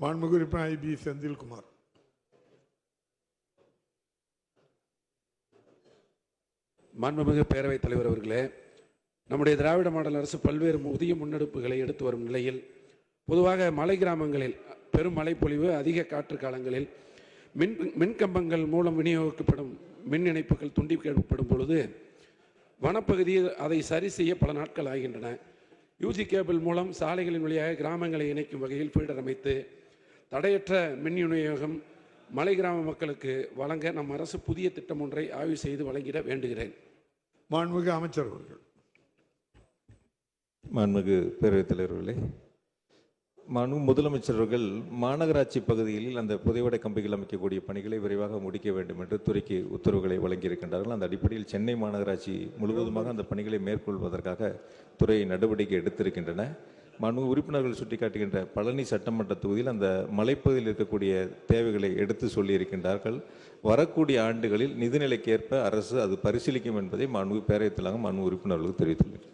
மாண்புமிகு உறுப்பினர் I P Senthilkumar மாண்புமிகு பேரவைத் தலைவர் அவர்களே நம்முடைய திராவிட மாடல் அரசு பல்வேறு புதிய முன்னெடுப்புகளை எடுத்து வரும் நிலையில் பொதுவாக மலை கிராமங்களில் பெரும் மழைப்பொழிவு அதிக காற்று காலங்களில் மின் மின்கம்பங்கள் மூலம் விநியோகிக்கப்படும் மின் இணைப்புகள் துண்டிக்கப்படும் பொழுது வனப்பகுதியில் அதை சரி செய்ய பல நாட்கள் ஆகின்றன. யூஜி கேபிள் மூலம் சாலைகளின் வழியாக கிராமங்களை இணைக்கும் வகையில் ஃபீடர் அமைத்து தடையற்ற மின் விநியோகம் மலை கிராம மக்களுக்கு வழங்க நம் அரசு புதிய திட்டம் ஒன்றை ஆய்வு செய்து வழங்கிட வேண்டுகிறேன். மாண்புமிகு அமைச்சர் அவர்கள். மாண்புமிகு பேரவைத் தலைவர்களே மாண்பு முதலமைச்சர் அவர்கள் மாநகராட்சி பகுதிகளில் அந்த புதைவடை கம்பிகள் அமைக்கக்கூடிய பணிகளை விரைவாக முடிக்க வேண்டும் என்று துறைக்கு உத்தரவுகளை வழங்கியிருக்கின்றார்கள். அந்த அடிப்படையில் சென்னை மாநகராட்சி முழுவதுமாக அந்த பணிகளை மேற்கொள்வதற்காக துறை நடவடிக்கை எடுத்திருக்கின்றன. மாண்பு உறுப்பினர்கள் சுட்டிக்காட்டுகின்ற பழனி சட்டமன்ற தொகுதியில் அந்த மலைப்பகுதியில் இருக்கக்கூடிய தேவைகளை எடுத்து சொல்லியிருக்கின்றார்கள். வரக்கூடிய ஆண்டுகளில் நிதிநிலைக்கேற்ப அரசு அது பரிசீலிக்கும் என்பதை மாண்பு பேரவைத் மனு மாண்பு உறுப்பினர்களுக்கு தெரிவித்துள்ளேன்